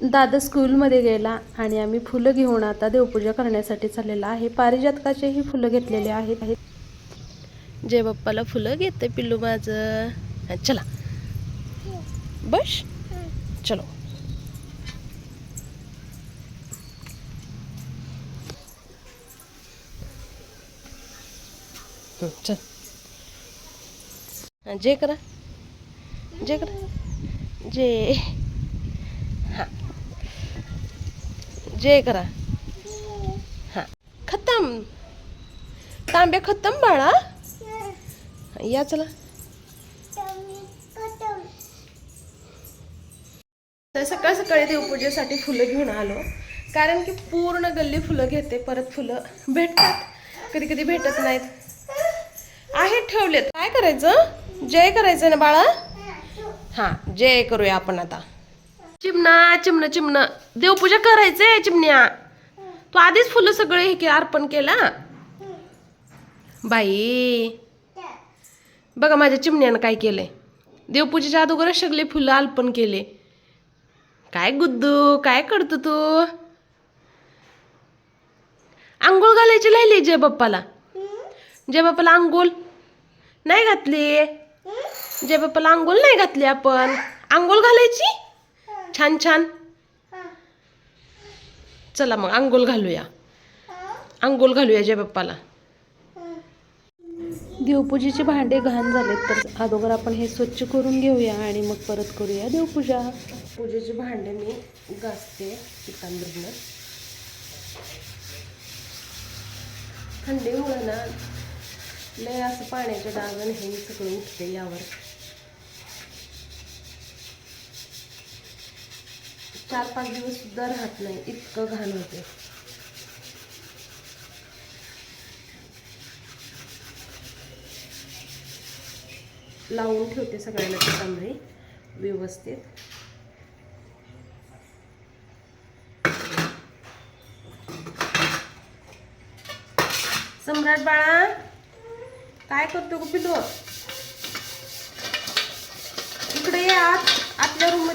दादा स्कूलमध्ये गेला आणि आम्ही फुलं घेऊन आता देवपूजा करण्यासाठी चाललेला आहे. पारिजातकाचेही फुलं घेतलेले आहेत. जय बाप्पाला फुलं घेते पिल्लू माझं. चला. बस. चलो. चल. जे करा. जे करा. जे हा जय करा. हा. खतम. तांब्या खतम बाळा. या चला. तर सकाळ सकाळी देवपूजेसाठी फुलं घेऊन आलो. कारण की पूर्ण गल्ली फुलं घेते परत फुलं भेटतात. कधी कधी भेटत नाहीत. आहेत ठेवलेत. काय करायचं? जय करायचं ना बाळा? हा जय करूया आपण आता. चिमणा चिमणं चिमणं. देवपूजा करायचंय चिमण्या. तू आधीच फुलं सगळे हे के अर्पण केला बाई. बघा माझ्या चिमण्यानं काय केलंय. देवपूजेच्या अगोदरच सगळे फुलं अर्पण केले. काय गुद्दू काय करतो तू? आंघोळ घालायची राहिली जय बाप्पाला. जय बाप्पाला आंघोळ नाही घातली. जय बाप्पाला आंघोळ नाही घातली आपण. आंघोळ घालायची? छान छान. चला मग आंघोळ घालूया. आंघोळ घालूया जय बाप्पाला. देवपूजेचे भांडे घाण झालेत तर अगोदर आपण हे स्वच्छ करून घेऊया आणि मग परत करूया देवपूजा. पूजेचे भांडे मी घासते पितांबरीनं थंडीमुळे ना लय असं पाण्याचे डाग आणि हे सगळं उठते यावर. चार पाच दिवस सुद्धा राहत नाही इतकं घाण होते. लावून ठेवते सगळ्यांना पितांबरी व्यवस्थित. सम्राट बाळा काय करतो गो पिलो इकडे ये आत आतल्या रूम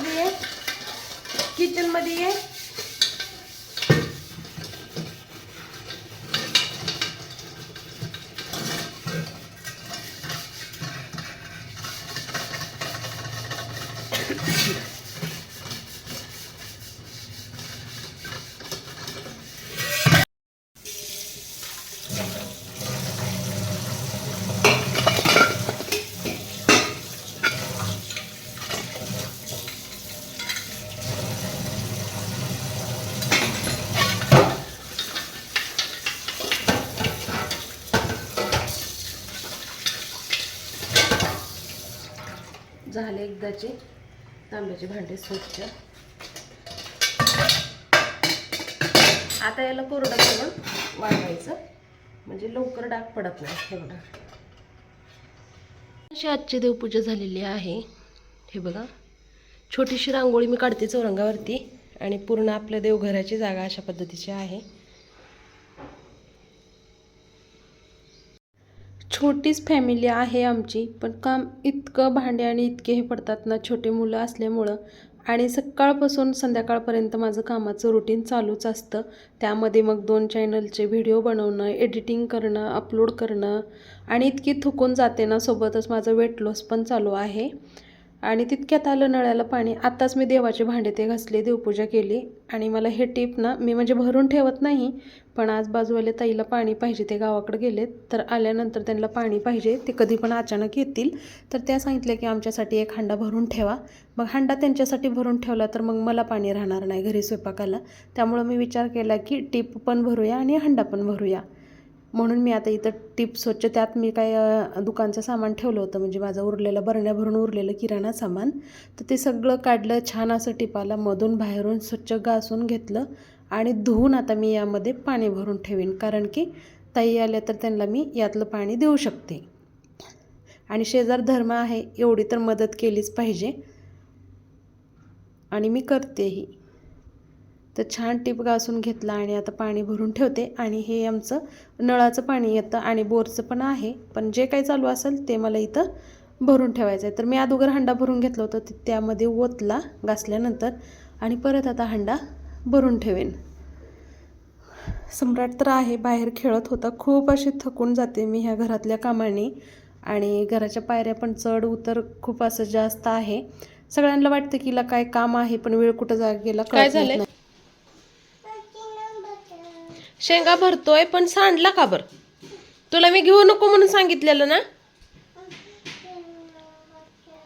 किचनमध्ये ये. झाले एकदाचे. तांब्याचे भांडे स्वच्छ. आता याला कोरडं करून वाढवायचं म्हणजे लवकर डाग पडत नाही हे बघा. अशी आजची देवपूजा झालेली आहे. हे बघा. छोटीशी रांगोळी मी काढते चौरंगावरती. आणि पूर्ण आपल्या देवघराची जागा अशा पद्धतीची आहे. छोटीच फॅमिली आहे आमची पण काम इतकं भांडे आणि इतके हे पडतात ना छोटे मुलं असल्यामुळं. आणि सकाळपासून संध्याकाळपर्यंत माझं कामाचं रुटीन चालूच असतं. त्यामध्ये मग दोन चॅनलचे व्हिडिओ बनवणं एडिटिंग करणं अपलोड करणं. आणि इतकी थुकून जाते ना सोबतच माझं वेट लॉस पण चालू आहे. आणि तितक्यात आलं नळ्याला पाणी. आत्ताच मी देवाचे भांडे ते घासले देवपूजा केली. आणि मला हे टीप ना मी म्हणजे भरून ठेवत नाही पण आज बाजूवाले ताईला पाणी पाहिजे ते गावाकडे गेलेत. तर आल्यानंतर त्यांना पाणी पाहिजे. ते कधी पण अचानक येतील. तर त्या सांगितलं की आमच्यासाठी एक हांडा भरून ठेवा. मग हांडा त्यांच्यासाठी भरून ठेवला तर मग मला पाणी राहणार नाही घरी स्वयंपाकाला. त्यामुळं मी विचार केला की टीप पण भरूया आणि हांडा पण भरूया. म्हणून मी आता इथं टिप स्वच्छ त्यात मी काय दुकानचं सामान ठेवलं होतं. म्हणजे माझं उरलेलं बरण्या भरून उरलेलं किराणा सामान. तर ते सगळं काढलं छान असं टिपाला मधून बाहेरून स्वच्छ घासून घेतलं आणि धुवून आता मी यामध्ये पाणी भरून ठेवीन. कारण की ताई आल्या तर त्यांना मी यातलं पाणी देऊ शकते. आणि शेजार धर्म आहे एवढी तर मदत केलीच पाहिजे. आणि मी करतेही. तर छान टीप घासून घेतला आणि आता पाणी भरून ठेवते. आणि हे आमचं नळाचं पाणी येतं आणि बोरचं पण आहे. पण जे काही चालू असेल ते मला इथं भरून ठेवायचं आहे. तर मी अगोदर हंडा भरून घेतला होता. ते त्यामध्ये ओतला घासल्यानंतर. आणि परत आता हंडा भरून ठेवेन. सम्राट तर आहे. बाहेर खेळत होता. खूप अशी थकून जाते मी ह्या घरातल्या कामाने. आणि घराच्या पायऱ्या पण चढ उतर खूप असं जास्त आहे. सगळ्यांना वाटतं की हिला काय काम आहे पण वेळ कुठं जा गेला काय? नाही. शेंगा भरतोय पण सांडला का बर? तुला मी घेऊ नको म्हणून सांगितलेलं ना?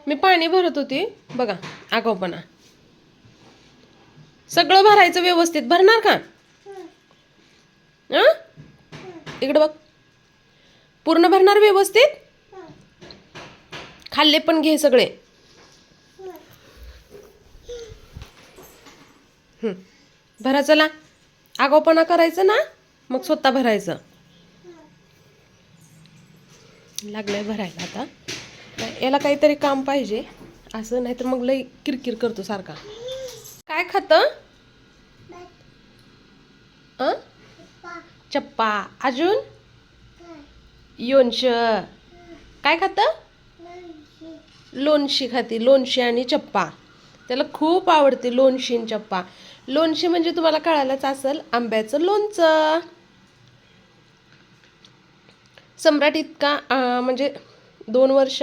मी पाणी भरत होती. बघा आगाऊपणा. सगळं भरायचं व्यवस्थित. भरणार का? हं? इकडे बघ. पूर्ण भरणार व्यवस्थित? खाल्ले पण घे सगळे. भरा चला. आगोपणा करायचं ना? मग स्वतः भरायचं. लागलंय भरायला आता. याला काहीतरी काम पाहिजे. असं नाही तर मग लई किरकिर करतो सारखा. काय खात? चप्पा. अजून? योनश. काय खात? लोणशी खाती. लोणशी आणि चप्पा. त्याला खूप आवडते लोणशी आणि चप्पा. लोणशी म्हणजे तुम्हाला कळायलाच असेल आंब्याचं लोणचं. सम्राट इतका म्हणजे दोन वर्ष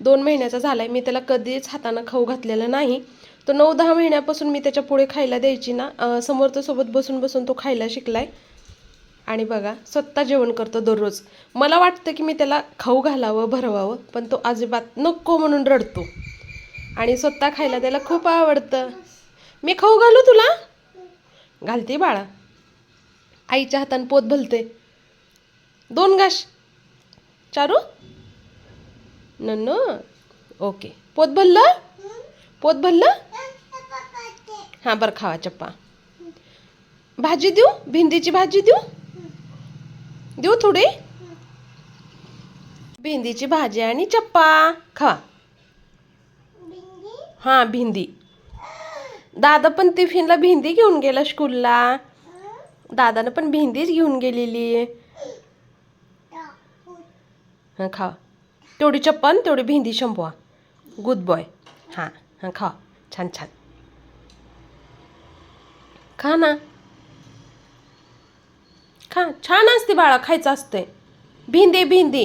दोन महिन्याचा झाला आहे मी त्याला कधीच हातानं खाऊ घातलेलं नाही. तो नऊ दहा महिन्यापासून मी त्याच्या पुढे खायला द्यायची ना अं, समर्थसोबत बसून बसून तो खायला शिकलाय. आणि बघा स्वतः जेवण करतो दररोज. मला वाटतं की मी त्याला खाऊ घालावं भरवावं पण तो अजिबात नको म्हणून रडतो. आणि स्वतः खायला त्याला खूप आवडतं. मी खाऊ घालू तुला? घालते बाळा. आईच्या हाताने पोत भलते. दोन घास. चारू? नन्नो? ओके. पोत भरलं पोत भरलं हां बरं खावा चप्पा. भाजी देऊ? भेंडीची भाजी देऊ? देऊ थोडी? भेंडीची भाजी आणि चप्पा. खावा. हां भेंडी. दादा पण टिफिनला भेंदी घेऊन गेला स्कूलला दादानं पण भेंदीच घेऊन गेलेली. हां खा तेवढी चप्पन तेवढी भेंदी शंपवा गुड बॉय हां हां खा छान छान. खा ना. खा. छान असते बाळा खायचं असते भेंदी भेंदी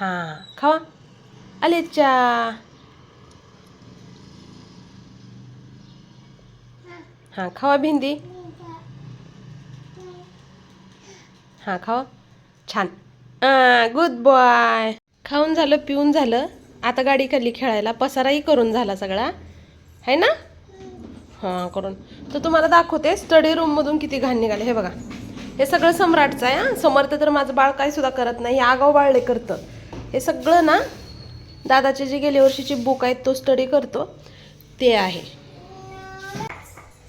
हां खावा. अलेच्या हां खावा भिंदी हां खावा. छान. गुड बॉय खाऊन झालं पिऊन झालं. आता गाडी खाली खेळायला पसाराही करून झाला सगळा. है ना? हां करून. तर तुम्हाला दाखवते स्टडी रूममधून किती घाण निघाले. हे बघा. हे सगळं सम्राटचं आहे हां. समर्थ तर माझं बाळ काही सुद्धा करत नाही आगाव बाळले करतं. हे सगळं ना दादाचे जे गेल्या वर्षीची बुक आहेत तो स्टडी करतो. ते आहे.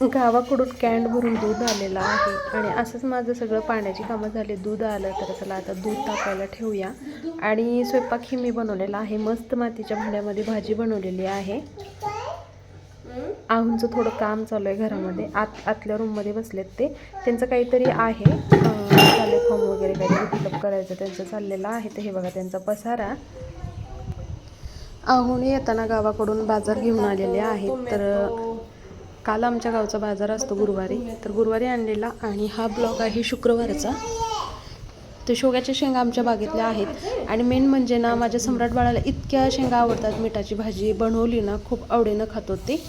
गावाकडून कॅन्ड भरून दूध आलेलं आहे आणि असंच माझं सगळं पाण्याची कामं झाली. दूध आलं तर चला आता दूध तापायला ठेवूया. आणि स्वयंपाक ही मी बनवलेला आहे. मस्त मातीच्या भांड्यामध्ये भाजी बनवलेली आहे. आहूंचं थोडं काम चालू आहे घरामध्ये. आत आतल्या रूममध्ये बसलेत ते. त्यांचं काहीतरी आहे. चालू फॉर्म वगैरे काहीतरी फिलअप करायचं त्यांचं चाललेलं आहे. ते हे बघा त्यांचा पसारा. आहून येताना गावाकडून बाजार घेऊन आलेले आहेत. तर काल आमच्या गावचा बाजार असतो गुरुवारी. तर गुरुवारी आणलेला आणि हा ब्लॉग आहे शुक्रवारचा. तर शेवग्याच्या शेंगा आमच्या बागेतल्या आहेत. आणि मेन म्हणजे ना माझ्या सम्राट बाळाला इतक्या शेंगा आवडतात. मिठाची भाजी बनवली ना खूप आवडीनं खातो ते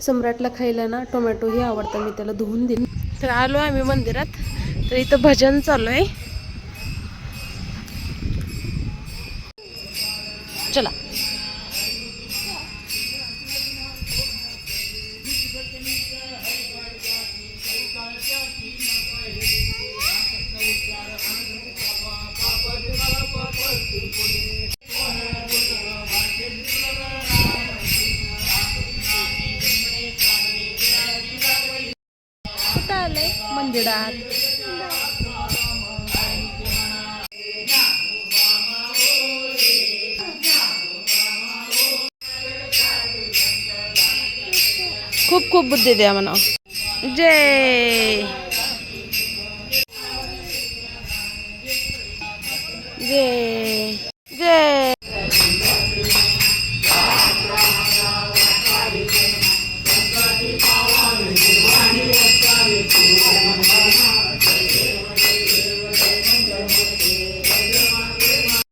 सम्राटला खायला ना टोमॅटोही आवडतं. मी त्याला धुवून दिली. तर आलो आम्ही मंदिरात. तर इथं भजन चालू आहे चला. आलंय मंदिरात खूप खूप बुद्धी द्या म्हणा जय जय जय